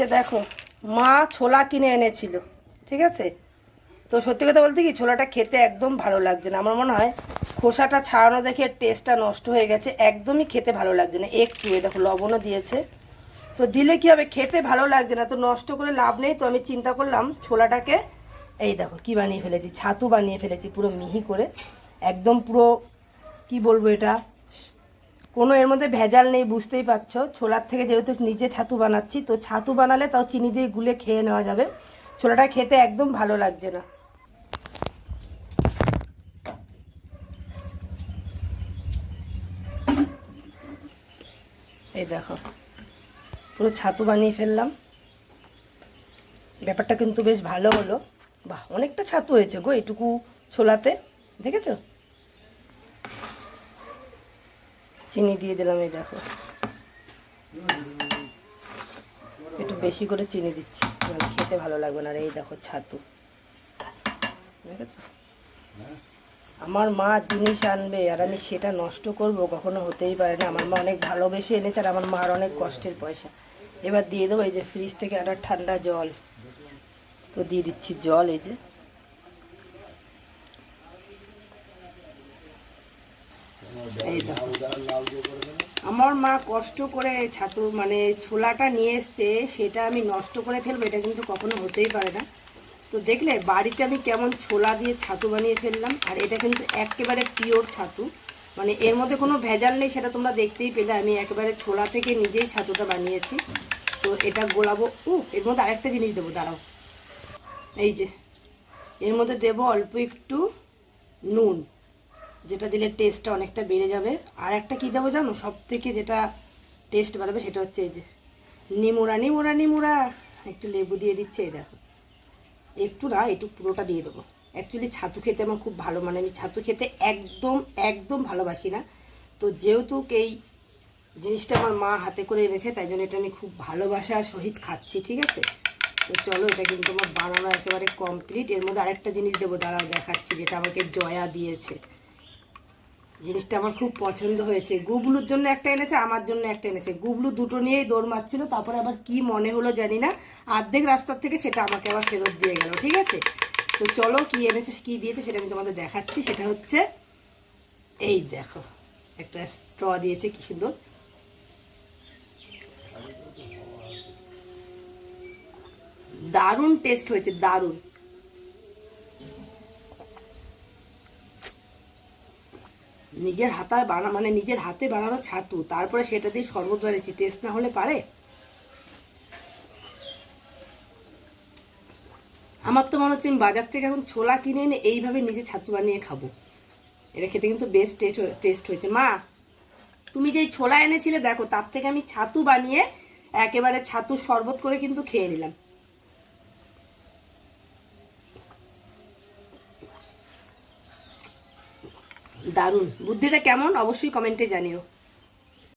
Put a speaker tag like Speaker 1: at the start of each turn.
Speaker 1: যে দেখো, মা ছোলা কিনে এনেছিল, ঠিক আছে? তো সত্যি কথা বলতে কি, ছোলাটা খেতে একদম ভালো লাগছে না। আমার মনে হয় খোসাটা ছাড়ানো দেখে টেস্টটা নষ্ট হয়ে গেছে, একদমই খেতে ভালো লাগছে না। একটু দেখো, লবণও দিয়েছে। তো দিলে কি হবে? খেতে ভালো লাগছে না, তো নষ্ট করে লাভ নেই। তো আমি চিন্তা করলাম ছোলাটাকে, এই দেখো, কি বানিয়ে ফেলেছি? ছাতু বানিয়ে ফেলেছি, পুরো মিহি করে। একদম পুরো, কি বলব এটা? কোনো এর মধ্যে ভেজাল নেই, বুঝতেই পারছ। ছোলার থেকে যেহেতু নিজে ছাতু বানাচ্ছি, তো ছাতু বানালে তাও চিনি দিয়ে গুলে খেয়ে নেওয়া যাবে। ছোলাটা খেতে একদম ভালো লাগছে না। এই দেখো, পুরো ছাতু বানিয়ে ফেললাম। ব্যাপারটা কিন্তু বেশ ভালো হলো। বাহ, অনেকটা ছাতু হয়েছে গো এটুকু ছোলাতে, দেখেছ? চিনি দিয়ে দিলাম, এই দেখো। একটু বেশি করে চিনি দিচ্ছি মানে খেতে ভালো লাগবে না। আর এই দেখো ছাতু। আমার মা জিনিস আনবে, আর আমি সেটা নষ্ট করব, কখনো হতেই পারে না। আমার মা অনেক ভালোবেসে এনেছে, আর আমার মার অনেক কষ্টের পয়সা। এবার দিয়ে দেবো, এই যে ফ্রিজ থেকে একটা ঠান্ডা জল। তো দিয়ে দিচ্ছি জল, এই যে। আমার মা কষ্ট করে ছাতু মানে ছোলাটা নিয়ে এসছে, সেটা আমি নষ্ট করে ফেলব, এটা কিন্তু কখনো হতেই পারে না। তো দেখলে, বাড়িতে আমি কেমন ছোলা দিয়ে ছাতু বানিয়ে ফেললাম, আর এটা কিন্তু একেবারে পিওর ছাতু। মানে এর মধ্যে কোনো ভেজাল নেই, সেটা তোমরা দেখতেই পেলে, আমি একেবারে ছোলা থেকে নিজেই ছাতুটা বানিয়েছি। তো এটা গোলাবো ও এর মধ্যে আরেকটা জিনিস দেবো, দাঁড়াও। এই যে, এর মধ্যে দেবো অল্প একটু নুন। যেটা দিলে টেস্টটা অনেকটা বেড়ে যাবে। আর একটা কী দেবো জানো? সব থেকে যেটা টেস্ট বাড়াবে সেটা হচ্ছে এই যে নিমুড়া নিমুড়া নিমুড়া একটু লেবু দিয়ে দিচ্ছে, এই দেখো। একটু না, একটু পুরোটা দিয়ে দেবো। অ্যাকচুয়ালি ছাতু খেতে আমার খুব ভালো মানে আমি ছাতু খেতে একদম একদম ভালোবাসি না। তো যেহেতু এই জিনিসটা আমার মা হাতে করে এনেছে, তাই জন্য এটা আমি খুব ভালোবাসার সহিত খাচ্ছি, ঠিক আছে? তো চলো, এটা কিন্তু আমার বানানো একেবারে কমপ্লিট এর মধ্যে আরেকটা জিনিস দেবো, দাঁড়াও দেখাচ্ছি, যেটা আমাকে জয়া দিয়েছে। জিনিসটা আমার খুব পছন্দ হয়েছে। গুবলুর জন্য একটা এনেছে, আমার জন্য একটা এনেছে। গুবলু দুটো নিয়েই দৌড় মারছিল, তারপরে আবার কি মনে হলো জানি না। অর্ধেক রাস্তার থেকে সেটা আমাকে আবার ফেরত দিয়ে গেল, ঠিক আছে? তো চলো কি এনেছে, কি দিয়েছে সেটা আমি তোমাদের দেখাচ্ছি। সেটা হচ্ছে, এই দেখো, একটা স্ট্র দিয়েছে, কি সুন্দর। দারুণ টেস্ট হয়েছে, দারুণ। নিজের হাতায় বানা মানে নিজের হাতে বানানো ছাতু, তারপরে সেটা দিয়ে শরবত বানিয়েছি টেস্ট না হলে পারে? আমার তো মনে হচ্ছে আমি বাজার থেকে এখন ছোলা কিনে এনে এইভাবে নিজে ছাতু বানিয়ে খাব। এটা খেতে কিন্তু বেস্ট টেস্ট টেস্ট হয়েছে। মা, তুমি যেই ছোলা এনেছিলে, দেখো, তার থেকে আমি ছাতু বানিয়ে একেবারে ছাতু শরবত করে কিন্তু খেয়ে নিলাম। দারুণ। বুদ্ধিটা কেমন? অবশ্যই কমেন্টে জানিও।